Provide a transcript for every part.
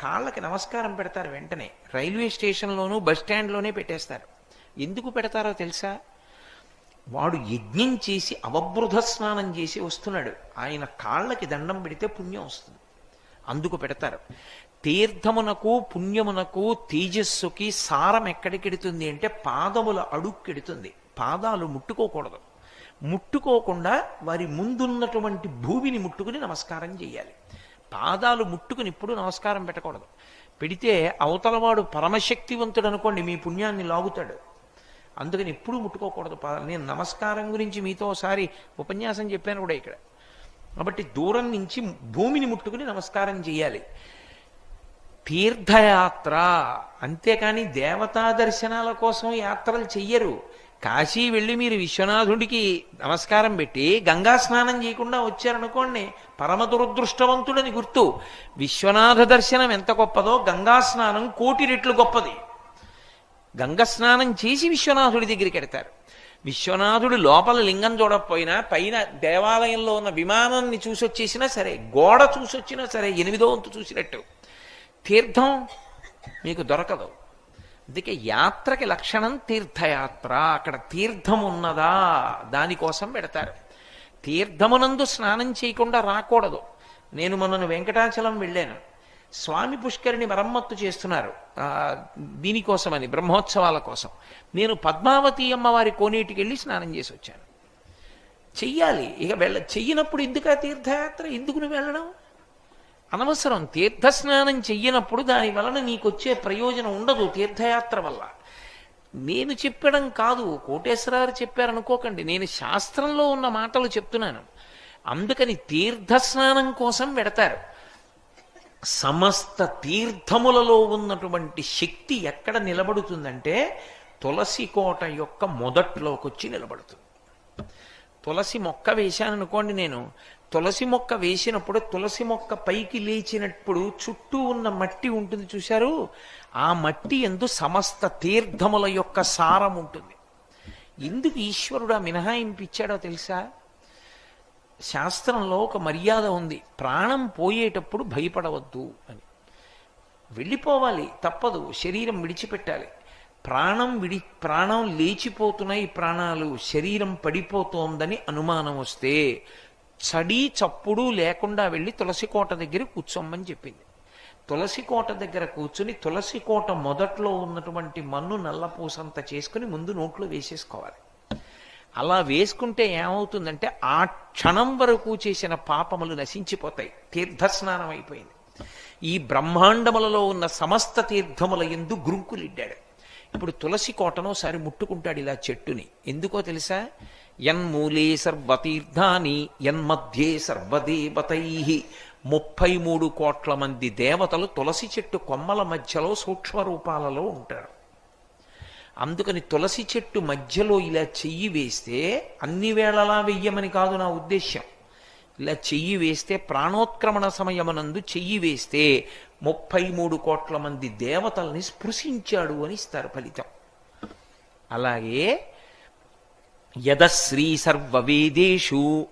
కాళ్ళకి నమస్కారం పెడతారు వెంటనే. రైల్వే స్టేషన్లోనూ బస్ స్టాండ్లోనే పెట్టేస్తారు. ఎందుకు పెడతారో తెలుసా? వాడు యజ్ఞం చేసి అవబృధ స్నానం చేసి వస్తున్నాడు. ఆయన కాళ్ళకి దండం పెడితే పుణ్యం వస్తుంది. అందుకు పెడతారు. తీర్థమునకు పుణ్యమునకు తేజస్సుకి సారం ఎక్కడికెడుతుంది అంటే పాదముల అడుక్కెడుతుంది పాదాలు ముట్టుకోకూడదు. ముట్టుకోకుండా వారి ముందున్నటువంటి భూమిని ముట్టుకుని నమస్కారం చేయాలి. పాదాలు ముట్టుకుని ఇప్పుడు నమస్కారం పెట్టకూడదు. పెడితే అవతలవాడు పరమశక్తివంతుడు అనుకోండి మీ పుణ్యాన్ని లాగుతాడు. అందుకని ఎప్పుడూ ముట్టుకోకూడదు పాదాలు. నేను నమస్కారం గురించి మీతో ఒకసారి ఉపన్యాసం చెప్పాను కూడా ఇక్కడ. కాబట్టి దూరం నుంచి భూమిని ముట్టుకుని నమస్కారం చేయాలి. తీర్థయాత్ర. అంతేకాని దేవతా దర్శనాల కోసం యాత్రలు చెయ్యరు. కాశీ వెళ్ళి మీరు విశ్వనాథుడికి నమస్కారం పెట్టి గంగా స్నానం చేయకుండా వచ్చారనుకోండి పరమ దురదృష్టవంతుడని గుర్తు. విశ్వనాథ దర్శనం ఎంత గొప్పదో గంగా స్నానం కోటి రెట్లు గొప్పది. గంగ స్నానం చేసి విశ్వనాథుడి దగ్గరికి వెడతారు విశ్వనాథుడు లోపల లింగం చూడకపోయినా పైన దేవాలయంలో ఉన్న విమానాన్ని చూసొచ్చేసినా సరే గోడ చూసొచ్చినా సరే ఎనిమిదో వంతు చూసినట్టు. తీర్థం మీకు దొరకదు. అందుకే యాత్రకి లక్షణం తీర్థయాత్ర. అక్కడ తీర్థం ఉన్నదా? దానికోసం పెడతారు. తీర్థమునందు స్నానం చేయకుండా రాకూడదు. నేను మొన్నను వెంకటాచలం వెళ్ళాను. స్వామి పుష్కరిని మరమ్మత్తు చేస్తున్నారు. దీనికోసమని బ్రహ్మోత్సవాల కోసం. నేను పద్మావతి అమ్మవారి కోనేటికి వెళ్ళి స్నానం చేసి వచ్చాను. చెయ్యాలి. ఇక వెళ్ళ చెయ్యినప్పుడు ఎందుకు ఆ తీర్థయాత్ర? ఎందుకు నువ్వు వెళ్ళడం? అనవసరం తీర్థస్నానం చెయ్యనప్పుడు దాని వలన నీకు వచ్చే ప్రయోజనం ఉండదు తీర్థయాత్ర వల్ల. నేను చెప్పడం కాదు కోటేశ్వరారు చెప్పారనుకోకండి. నేను శాస్త్రంలో ఉన్న మాటలు చెప్తున్నాను. అందుకని తీర్థస్నానం కోసం పెడతారు సమస్త తీర్థములలో ఉన్నటువంటి శక్తి ఎక్కడ నిలబడుతుందంటే తులసి కోట యొక్క మొదట్లోకి వచ్చి నిలబడుతుంది. తులసి మొక్క వేశాను అనుకోండి నేను. తులసి మొక్క వేసినప్పుడు తులసి మొక్క పైకి లేచినప్పుడు చుట్టూ ఉన్న మట్టి ఉంటుంది చూశారు? ఆ మట్టి ఎందు సమస్త తీర్థముల యొక్క సారం ఉంటుంది. ఎందుకు ఈశ్వరుడు ఆ మినహాయింపు ఇచ్చాడో తెలుసా? శాస్త్రంలో ఒక మర్యాద ఉంది. ప్రాణం పోయేటప్పుడు భయపడవద్దు అని. వెళ్ళిపోవాలి తప్పదు శరీరం విడిచిపెట్టాలి. ప్రాణం విడి ప్రాణం లేచిపోతున్నాయి ప్రాణాలు శరీరం పడిపోతోందని అనుమానం వస్తే చడి చప్పుడు లేకుండా వెళ్ళి తులసి కోట దగ్గర కూర్చోమని చెప్పింది. తులసి కోట దగ్గర కూర్చుని తులసి కోట మొదట్లో ఉన్నటువంటి మన్ను నల్లపూసంత చేసుకుని ముందు నోట్లో వేసేసుకోవాలి. అలా వేసుకుంటే ఏమవుతుందంటే ఆ క్షణం వరకు చేసిన పాపములు నశించిపోతాయి తీర్థస్నానం అయిపోయింది. ఈ బ్రహ్మాండములలో ఉన్న సమస్త తీర్థముల ఎందు గ్రుంకులిడ్డాడు ఇప్పుడు తులసి కోటను ఒకసారి ముట్టుకుంటాడు ఇలా చెట్టుని. ఎందుకో తెలుసా? యన్మూలే సర్వతీర్థాని యన్మధ్యే సర్వదేవతై. ముప్పై మూడు కోట్ల మంది దేవతలు తులసి చెట్టు కొమ్మల మధ్యలో సూక్ష్మ రూపాలలో ఉంటారు. అందుకని తులసి చెట్టు మధ్యలో ఇలా చెయ్యి వేస్తే అన్ని వేళలా వెయ్యమని కాదు నా ఉద్దేశ్యం. ఇలా చెయ్యి వేస్తే ప్రాణోత్క్రమణ సమయమునందు చెయ్యి వేస్తే ముప్పై మూడు కోట్ల మంది దేవతల్ని స్పృశించాడు అని ఇస్తారు ఫలితం. అలాగే యదశ్రీ సర్వవేదేషు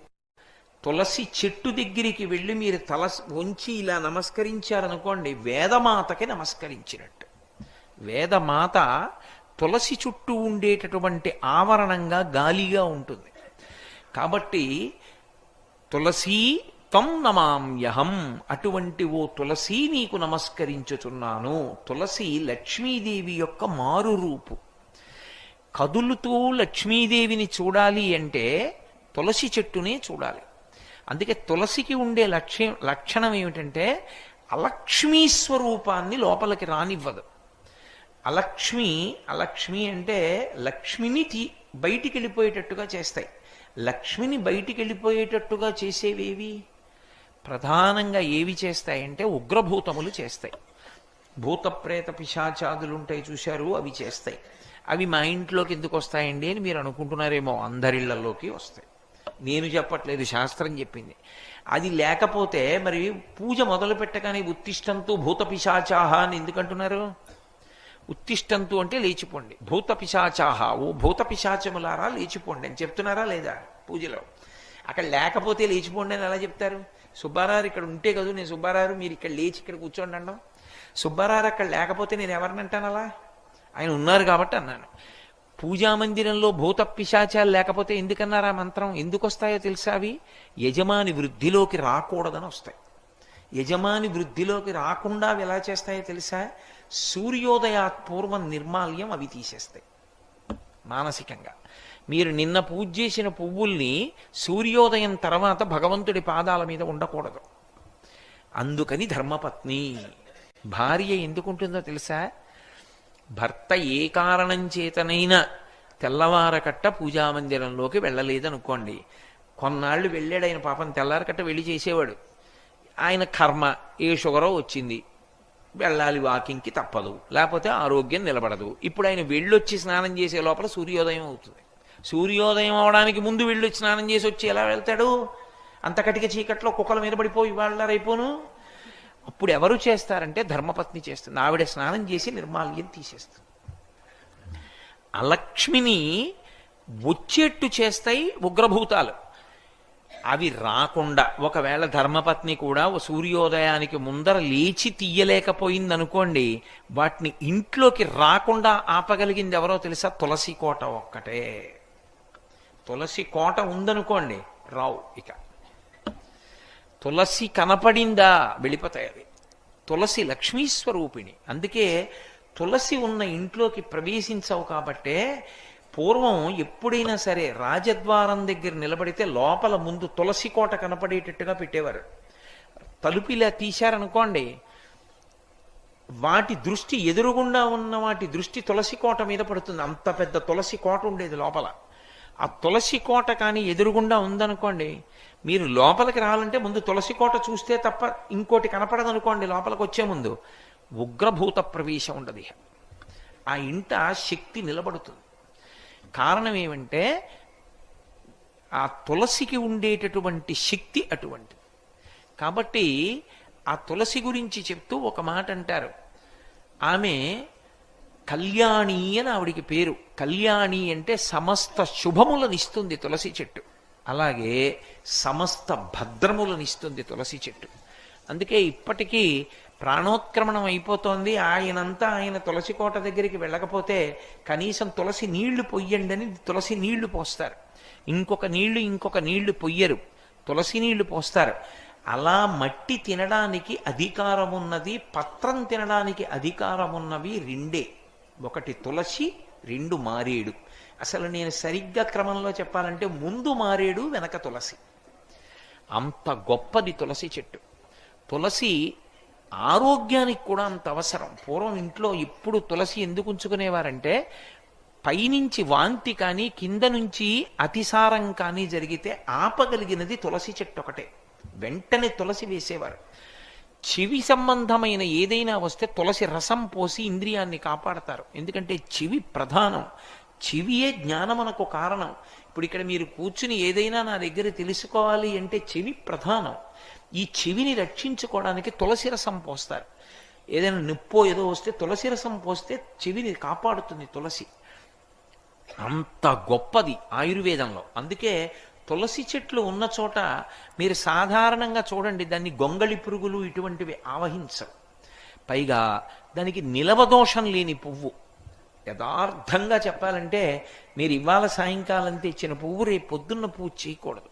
తులసి చెట్టు దగ్గరికి వెళ్ళి మీరు తల వంచి ఇలా నమస్కరించారనుకోండి వేదమాతకి నమస్కరించినట్టు. వేదమాత తులసి చుట్టూ ఉండేటటువంటి ఆవరణంగా గాలిగా ఉంటుంది. కాబట్టి తులసీ త్వం నమామ్యహం అటువంటి ఓ తులసి నీకు నమస్కరించుచున్నాను. తులసి లక్ష్మీదేవి యొక్క మారు రూపు. కదులుతూ లక్ష్మీదేవిని చూడాలి అంటే తులసి చెట్టునే చూడాలి. అందుకే తులసికి ఉండే లక్ష్యం లక్షణం ఏమిటంటే అలక్ష్మీ స్వరూపాన్ని లోపలికి రానివ్వదు. అలక్ష్మి అలక్ష్మి అంటే లక్ష్మిని తీ బయటికి వెళ్ళిపోయేటట్టుగా చేస్తాయి. లక్ష్మిని బయటికి వెళ్ళిపోయేటట్టుగా చేసేవేవి? ప్రధానంగా ఏవి చేస్తాయంటే ఉగ్రభూతములు చేస్తాయి. భూత ప్రేత పిశాచాదులు ఉంటాయి చూశారు అవి చేస్తాయి. అవి మా ఇంట్లోకి ఎందుకు వస్తాయండి అని మీరు అనుకుంటున్నారేమో అందరిళ్ళలోకి వస్తాయి. నేను చెప్పట్లేదు శాస్త్రం చెప్పింది. అది లేకపోతే మరి పూజ మొదలు పెట్టగానే ఉత్తిష్టంతో భూత పిశాచాహ అని ఎందుకంటున్నారు? ఉత్తిష్టంతు అంటే లేచిపోండి. భూత పిశాచాహ. ఓ భూత పిశాచములారా లేచిపోండి. అని చెప్తున్నారా లేదా పూజలో? అక్కడ లేకపోతే లేచిపోండి అని ఎలా చెప్తారు? సుబ్బారావు ఇక్కడ ఉంటే కదా నేను సుబ్బారావు మీరు ఇక్కడ లేచి ఇక్కడ కూర్చోండి అనడం సుబ్బారావు అక్కడ లేకపోతే నేను ఎవరిని అంటాను అలా? ఆయన ఉన్నారు కాబట్టి అన్నాను. పూజా మందిరంలో భూత పిశాచాలు లేకపోతే ఎందుకన్నారా మంత్రం? ఎందుకు వస్తాయో తెలుసా అవి? యజమాని వృద్ధిలోకి రాకూడదని వస్తాయి. యజమాని వృద్ధిలోకి రాకుండా అవి ఎలా చేస్తాయో తెలుసా? సూర్యోదయాత్ పూర్వం నిర్మాల్యం అవి తీసేస్తాయి. మానసికంగా. మీరు నిన్న పూజ చేసిన పువ్వుల్ని సూర్యోదయం తర్వాత భగవంతుడి పాదాల మీద ఉండకూడదు. అందుకని ధర్మపత్ని భార్య ఎందుకుంటుందో తెలుసా? భర్త ఏ కారణం చేతనైనా తెల్లవారకట్ట పూజామందిరంలోకి వెళ్ళలేదనుకోండి. కొన్నాళ్ళు వెళ్ళాడు ఆయన పాపం తెల్లారకట్ట వెళ్ళి చేసేవాడు. ఆయన కర్మ ఏ షుగరో వచ్చింది. వెళ్ళాలి వాకింగ్కి తప్పదు. లేకపోతే ఆరోగ్యం నిలబడదు. ఇప్పుడు ఆయన వెళ్ళొచ్చి స్నానం చేసే లోపల సూర్యోదయం అవుతుంది. సూర్యోదయం అవడానికి ముందు వెళ్ళొచ్చి స్నానం చేసి వచ్చి ఎలా వెళ్తాడు? అంత కటిక చీకట్లో కుక్కల మీద పడిపోయి వాళ్ళ రైపోను? అప్పుడు ఎవరు చేస్తారంటే ధర్మపత్ని చేస్తుంది. ఆవిడ స్నానం చేసి నిర్మాల్యం తీసేస్తుంది. అలక్ష్మిని వచ్చేట్టు చేస్తాయి ఉగ్రభూతాలు. అవి రాకుండా ఒకవేళ ధర్మపత్ని కూడా ఓ సూర్యోదయానికి ముందర లేచి తీయలేకపోయిందనుకోండి వాటిని ఇంట్లోకి రాకుండా ఆపగలిగింది ఎవరో తెలుసా? తులసి కోట ఒక్కటే. తులసి కోట ఉందనుకోండి రావు ఇక. తులసి కనపడిందా? వెళ్ళిపోతాయి అవి. తులసి లక్ష్మీ స్వరూపిణి అందుకే తులసి ఉన్న ఇంట్లోకి ప్రవేశించవు కాబట్టే పూర్వం ఎప్పుడైనా సరే రాజద్వారం దగ్గర నిలబడితే లోపల ముందు తులసి కోట కనపడేటట్టుగా పెట్టేవారు. తలుపు ఇలా తీశారనుకోండి వాటి దృష్టి ఎదురుగుండా ఉన్న వాటి దృష్టి తులసి కోట మీద పడుతుంది. అంత పెద్ద తులసి కోట ఉండేది లోపల. ఆ తులసి కోట కానీ ఎదురుగుండా ఉందనుకోండి మీరు లోపలికి రావాలంటే ముందు తులసి కోట చూస్తే తప్ప ఇంకోటి కనపడదనుకోండి లోపలికి వచ్చే ముందు ఉగ్రభూత ప్రవేశం ఉండదు ఆ ఇంట శక్తి నిలబడుతుంది. కారణం ఏమంటే ఆ తులసికి ఉండేటటువంటి శక్తి అటువంటిది. కాబట్టి ఆ తులసి గురించి చెప్తూ ఒక మాట అంటారు. ఆమె కళ్యాణి అని ఆవిడికి పేరు. కళ్యాణి అంటే సమస్త శుభములనిస్తుంది తులసి చెట్టు. అలాగే సమస్త భద్రములనిస్తుంది తులసి చెట్టు. అందుకే ఇప్పటికీ ప్రాణోత్క్రమణం అయిపోతోంది. ఆయనంతా ఆయన తులసి కోట దగ్గరికి వెళ్ళకపోతే కనీసం తులసి నీళ్ళు పొయ్యండి అని తులసి నీళ్ళు పోస్తారు. ఇంకొక నీళ్ళు ఇంకొక నీళ్ళు పొయ్యరు. తులసి నీళ్ళు పోస్తారు. అలా మట్టి తినడానికి అధికారం ఉన్నది పత్రం తినడానికి అధికారం ఉన్నవి రెండే. ఒకటి తులసి రెండు మారేడు. అసలు నేను సరిగ్గా క్రమంలో చెప్పాలంటే ముందు మారేడు వెనక తులసి. అంత గొప్పది తులసి చెట్టు. తులసి ఆరోగ్యానికి కూడా అంత అవసరం. పూర్వం ఇంట్లో ఇప్పుడు తులసి ఎందుకు ఉంచుకునేవారంటే పైనుంచి వాంతి కానీ కింద నుంచి అతిసారం కానీ జరిగితే ఆపగలిగినది తులసి చెట్టు ఒకటే. వెంటనే తులసి వేసేవారు. చెవి సంబంధమైన ఏదైనా వస్తే తులసి రసం పోసి ఇంద్రియాన్ని కాపాడతారు. ఎందుకంటే చెవి ప్రధానం. చెవియే జ్ఞానమునకు కారణం. ఇప్పుడు ఇక్కడ మీరు కూర్చుని ఏదైనా నా దగ్గర తెలుసుకోవాలి అంటే చెవి ప్రధానం. ఈ చెవిని రక్షించుకోవడానికి తులసి రసం పోస్తారు. ఏదైనా నిప్పో ఏదో వస్తే తులసి రసం పోస్తే చెవిని కాపాడుతుంది తులసి. అంత గొప్పది ఆయుర్వేదంలో. అందుకే తులసి చెట్లు ఉన్న చోట మీరు సాధారణంగా చూడండి దాన్ని గొంగళి పురుగులు ఇటువంటివి ఆవహించవు పైగా దానికి నిలవదోషం లేని పువ్వు. యథార్థంగా చెప్పాలంటే మీరు ఇవాళ సాయంకాలం తెచ్చిన పువ్వు రేపు పొద్దున్న పువ్వు చేయకూడదు.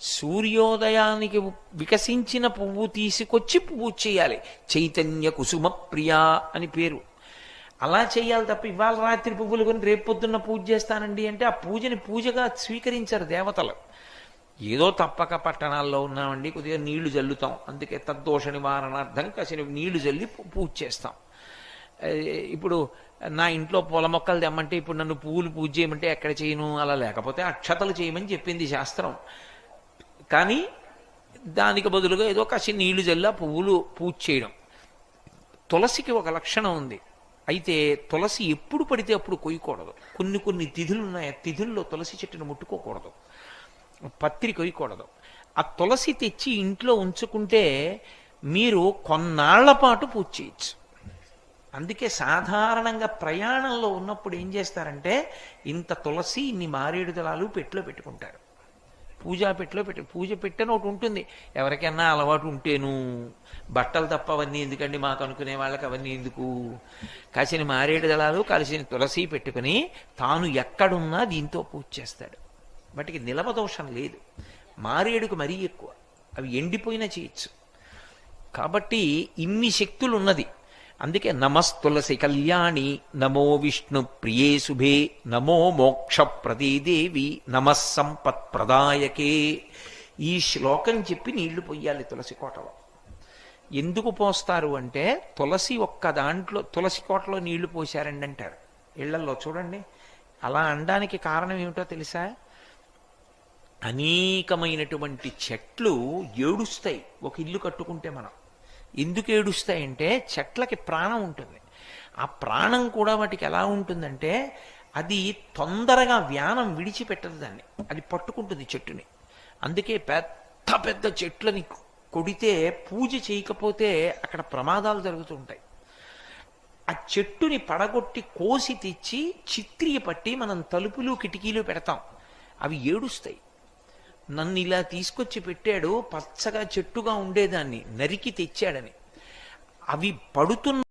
సూర్యోదయానికి వికసించిన పువ్వు తీసుకొచ్చి పువ్వు చేయాలి. చైతన్య కుసుమ ప్రియా అని పేరు. అలా చేయాలి తప్ప ఇవాళ రాత్రి పువ్వులు కొని రేపు పొద్దున్న పూజ చేస్తానండి అంటే ఆ పూజని పూజగా స్వీకరించారు దేవతలు. ఏదో తప్పక పట్టణాల్లో ఉన్నామండి కొద్దిగా నీళ్ళు జల్లుతాం. అందుకే తద్దోష నివారణార్థం కసిన నీళ్ళు జల్లి పూజ చేస్తాం. ఇప్పుడు నా ఇంట్లో పూల మొక్కలు తెమ్మంటే ఇప్పుడు నన్ను పువ్వులు పూజ చేయమంటే ఎక్కడ చేయను? అలా లేకపోతే అక్షతలు చేయమని చెప్పింది శాస్త్రం. కానీ దానికి బదులుగా ఏదో కాసి నీళ్ళు జల్లా పువ్వులు పూజ చేయడం. తులసికి ఒక లక్షణం ఉంది. అయితే తులసి ఎప్పుడు పడితే అప్పుడు కొయ్యకూడదు. కొన్ని కొన్ని తిథులు ఉన్నాయి. ఆ తిథుల్లో తులసి చెట్టును ముట్టుకోకూడదు. పత్రి కొయ్యకూడదు. ఆ తులసి తెచ్చి ఇంట్లో ఉంచుకుంటే మీరు కొన్నాళ్ళ పాటు పూజ చేయొచ్చు. అందుకే సాధారణంగా ప్రయాణంలో ఉన్నప్పుడు ఏం చేస్తారంటే ఇంత తులసి ఇన్ని మారేడు దళాలు పెట్టులో పెట్టుకుంటారు. పూజా పెట్టిలో పెట్టి పూజ పెట్టని ఒకటి ఉంటుంది. ఎవరికైనా అలవాటు ఉంటేను బట్టలు తప్ప అవన్నీ ఎందుకండి మాకు అనుకునే వాళ్ళకి అవన్నీ ఎందుకు? కాసిన మారేడు దళాలు కలిసిన తులసి పెట్టుకుని తాను ఎక్కడున్నా దీంతో పూజ చేస్తాడు. వాటికి నిలవదోషం లేదు. మారేడుకు మరీ ఎక్కువ. అవి ఎండిపోయినా చేయొచ్చు. కాబట్టి ఇన్ని శక్తులు ఉన్నది అందుకే నమస్తులసి కళ్యాణి నమో విష్ణు ప్రియే శుభే నమో మోక్ష ప్రదీదేవి నమస్సంపత్ సంపత్ ప్రదాయకే. ఈ శ్లోకం చెప్పి నీళ్ళు పొయ్యాలి తులసి కోటలో. ఎందుకు పోస్తారు అంటే తులసి ఒక్క దాంట్లో తులసి కోటలో నీళ్ళు పోశారండి అంటారు. ఇళ్ళలో చూడండి. అలా అనడానికి కారణం ఏమిటో తెలుసా? అనేకమైనటువంటి చెట్లు ఏడుస్తాయి. ఒక ఇల్లు కట్టుకుంటే మనం. ఎందుకు ఏడుస్తాయంటే చెట్లకి ప్రాణం ఉంటుంది. ఆ ప్రాణం కూడా వాటికి ఎలా ఉంటుందంటే అది తొందరగా వ్యానం విడిచిపెట్టదు దాన్ని. అది పట్టుకుంటుంది చెట్టుని. అందుకే పెద్ద పెద్ద చెట్లని కొడితే పూజ చేయకపోతే అక్కడ ప్రమాదాలు జరుగుతుంటాయి ఆ చెట్టుని పడగొట్టి కోసి తెచ్చి చిత్రియ పట్టి మనం తలుపులు కిటికీలు పెడతాం. అవి ఏడుస్తాయి. నన్ను ఇలా తీసుకొచ్చి పెట్టాడు పచ్చగా చెట్టుగా ఉండేదాన్ని నరికి తెచ్చాడని. అవి పడుతున్న